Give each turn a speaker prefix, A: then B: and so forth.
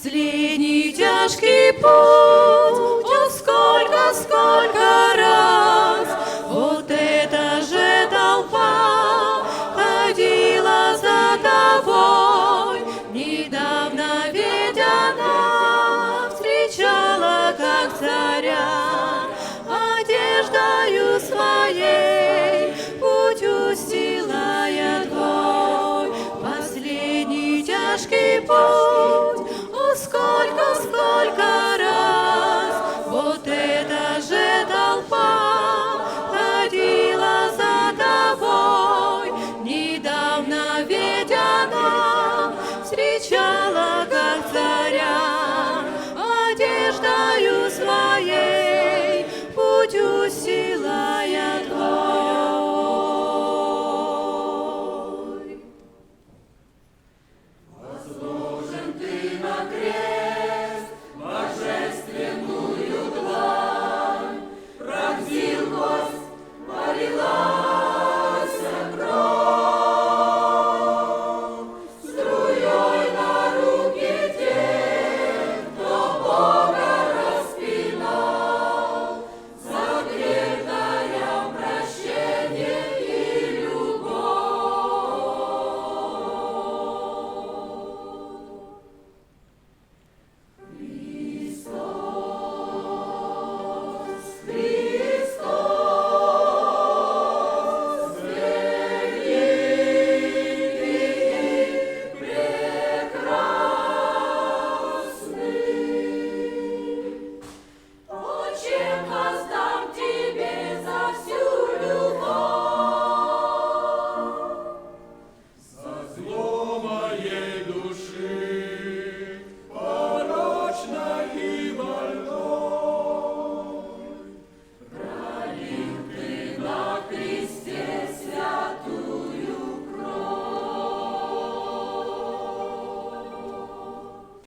A: Последний тяжкий путь, о, сколько, сколько раз, вот эта же толпа ходила за тобой. Недавно ведь она встречала, как царя, одеждою своей путь устилая твой. Последний тяжкий путь,